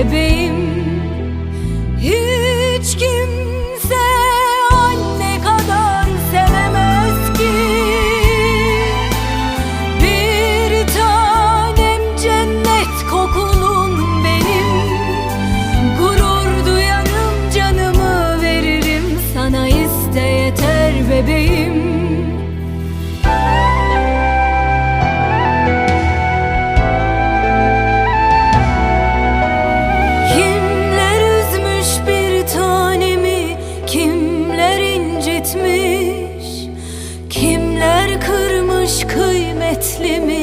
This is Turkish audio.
bebeğim. Hiç kimse anne kadar sevemez ki. Bir tanem cennet kokunun benim. Gurur duyanım canımı veririm. Sana iste yeter bebeğim. Müslüm'ü